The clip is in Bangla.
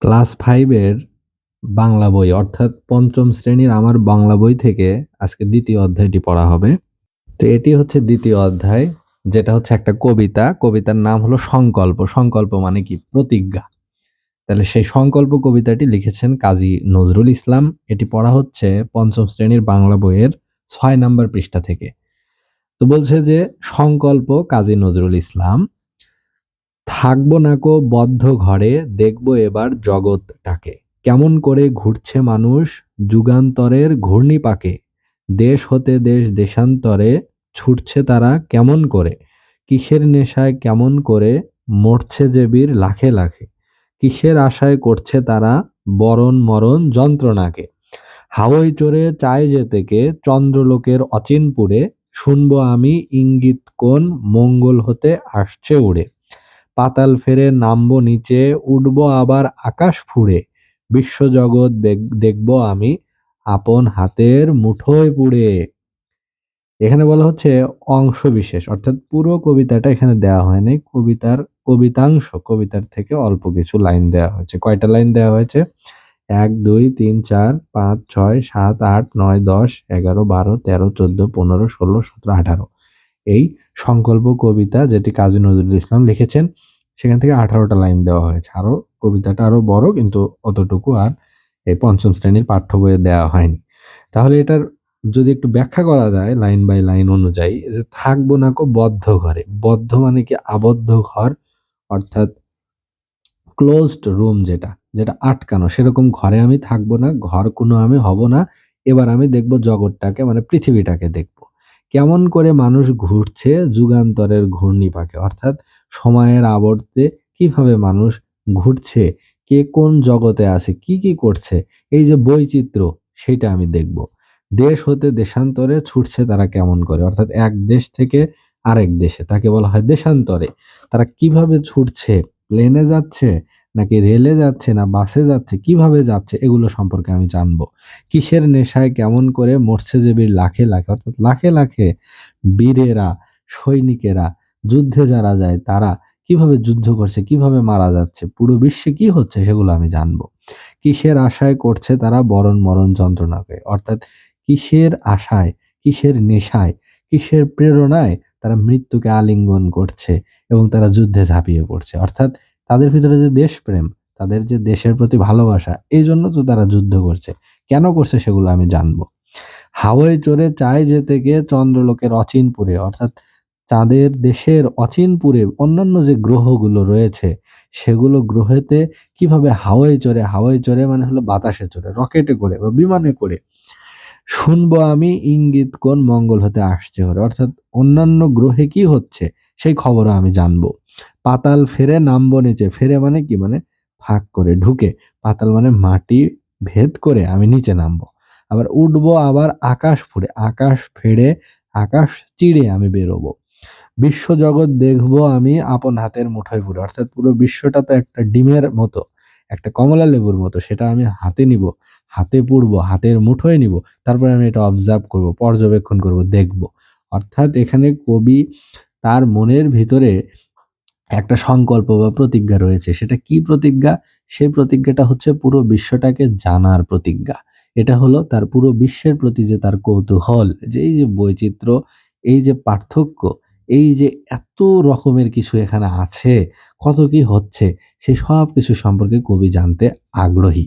ক্লাস ফাইভের বাংলা বই, অর্থাৎ পঞ্চম শ্রেণির আমার বাংলা বই থেকে আজকে দ্বিতীয় অধ্যায়টি পড়া হবে। তো এটি হচ্ছে দ্বিতীয় অধ্যায়, যেটা হচ্ছে একটা কবিতা। কবিতার নাম হলো সংকল্প। সংকল্প মানে কি? প্রতিজ্ঞা। তাহলে সেই সংকল্প কবিতাটি লিখেছেন কাজী নজরুল ইসলাম। এটি পড়া হচ্ছে পঞ্চম শ্রেণির বাংলা বইয়ের ছয় নম্বর পৃষ্ঠা থেকে। তো বলছে যে, সংকল্প কাজী নজরুল ইসলাম থাকব নাকো বদ্ধ ঘরে, দেখব এবার জগৎটাকে। কেমন করে ঘুরছে মানুষ যুগান্তরের ঘূর্ণিপাকে। দেশ হতে দেশ দেশান্তরে ছুটছে তারা কেমন করে। কিসের নেশায় কেমন করে মরছে যে বীর লাখে লাখে। কিসের আশায় করছে তারা বরণ মরণ যন্ত্রণাকে। হাওয়াই চড়ে চায় যেতেকে চন্দ্রলোকের অচিনপুরে। শুনব আমি ইঙ্গিত কোন মঙ্গল হতে আসছে উড়ে। পাতাল ফেরে নামবো নিচে, উঠবো আবার আকাশ ফুঁড়ে। বিশ্বজগৎ দেখ- দেখব আমি আপন হাতের মুঠোয় পুড়ে। এখানে বলা হচ্ছে অংশ বিশেষ অর্থাৎ পুরো কবিতাটা এখানে দেওয়া হয়নি। কবিতার, কবিতাংশ, কবিতার থেকে অল্প কিছু লাইন দেওয়া হয়েছে। কয়টা লাইন দেওয়া হয়েছে? এক, দুই, তিন, চার, পাঁচ, ছয়, সাত, আট, নয়, দশ, এগারো, বারো, তেরো, চোদ্দ, পনেরো, ষোলো, সতেরো, আঠারো। এই সংকল্প কবিতা যেটি কাজী নজরুল ইসলাম লিখেছেন, সেখান থেকে আঠারোটা লাইন দেওয়া হয়েছে। আরও কবিতাটা আরও বড়, কিন্তু অতটুকু আর এই পঞ্চম শ্রেণির পাঠ্য বইয়ে দেওয়া হয়নি। তাহলে এটার যদি একটু ব্যাখ্যা করা যায় লাইন বাই লাইন অনুযায়ী, যে থাকব না কো বদ্ধ ঘরে। বদ্ধ মানে কি? আবদ্ধ ঘর, অর্থাৎ ক্লোজড রুম যেটা যেটা আটকানো। সেরকম ঘরে আমি থাকব না, ঘর কোনো আমি হব না, এবার আমি দেখব জগৎটাকে মানে পৃথিবীটাকে দেখব। কেমন করে মানুষ ঘুরছে যুগান্তরের ঘূর্ণিপাকে? অর্থাৎ সময়ের আবর্তে কীভাবে মানুষ ঘুরছে? কে কোন জগতে আছে? কি কি করছে? এই যে বৈচিত্র্য, সেটা আমি দেখব। দেশ হতে দেশান্তরে ছুটছে তারা কেমন করে? অর্থাৎ এক দেশ থেকে আরেক দেশে, তাকে বলা হয় দেশান্তরে। তারা কীভাবে ছুটছে? প্লেনে যাচ্ছে? নাকি রেলে যাচ্ছে না, বাসে যাচ্ছে, কীভাবে যাচ্ছে, এগুলো সম্পর্কে আমি জানব। কিসের নেশায় কেমন করে মরছে যে বীর লাখে লাখে, অর্থাৎ লাখে লাখে বীরেরা, সৈনিকেরা, যুদ্ধে যারা যায়, তারা কীভাবে যুদ্ধ করছে, কীভাবে মারা যাচ্ছে, পুরো বিশ্বে কি হচ্ছে, সেগুলো আমি জানব। কিসের আশায় করছে তারা বরণ মরণ যন্ত্রণাকে, অর্থাৎ কিসের আশায়, কিসের নেশায়, কিসের প্রেরণায় তারা মৃত্যুকে আলিঙ্গন করছে এবং তারা যুদ্ধে ঝাঁপিয়ে পড়ছে, অর্থাৎ তাদের ভিতরে যে দেশপ্রেম, তাদের যে দেশের প্রতি ভালোবাসা, এই জন্য তো তারা যুদ্ধ করছে। কেন করছে সেগুলো আমি জানব। হাওয়ায় চড়ে চায় যেতে গিয়ে চন্দ্রলোকের অচিনপুরে অর্থাৎ চাঁদের দেশের অচিনপুরে অন্যান্য যে গ্রহগুলো রয়েছে, সেগুলো গ্রহেতে কীভাবে হাওয়ায় চড়ে হাওয়ায় চড়ে মানে হলো বাতাসে চড়ে, রকেটে করে বা বিমানে করে। শুনব আমি ইঙ্গিত কোন মঙ্গল হতে আসছে অর্থাৎ অন্যান্য গ্রহে কি হচ্ছে সেই খবরও আমি জানব। পাতাল ফেরে নামবো নিচে। ফেরে মানে কি? মানে ফাঁক করে ঢুকে। পাতাল মানে মাটি ভেদ করে আমি নিচে নামবো। আবার উঠবো আবার আকাশ ফুড়ে। আকাশ ফেড়ে, আকাশ চিড়ে আমি বেরোবো। বিশ্বজগৎ দেখব আমি আপন হাতের মুঠোয় পুরো। অর্থাৎ পুরো বিশ্বটা তো একটা ডিমের মতো, একটা কমলা লেবুর মতো। সেটা আমি হাতে নিব, হাতে পুড়বো, হাতের মুঠোয় নিব। তারপরে আমি এটা অবজার্ভ করব, পর্যবেক্ষণ করব, দেখব। অর্থাৎ এখানে কবি তার মনের ভিতরে একটা সংকল্প বা প্রতিজ্ঞা রয়েছে। সেটা কি প্রতিজ্ঞা? সেই প্রতিজ্ঞাটা হচ্ছে পুরো বিশ্বটাকে জানার প্রতিজ্ঞা। এটা হলো তার পুরো বিশ্বের প্রতি যে তার কৌতূহল, যে এই যে বৈচিত্র্য, এই যে পার্থক্য, এই যে এত রকমের কিছু এখানে আছে, কত কি হচ্ছে সেই সব কিছু সম্পর্কে কবি জানতে আগ্রহী।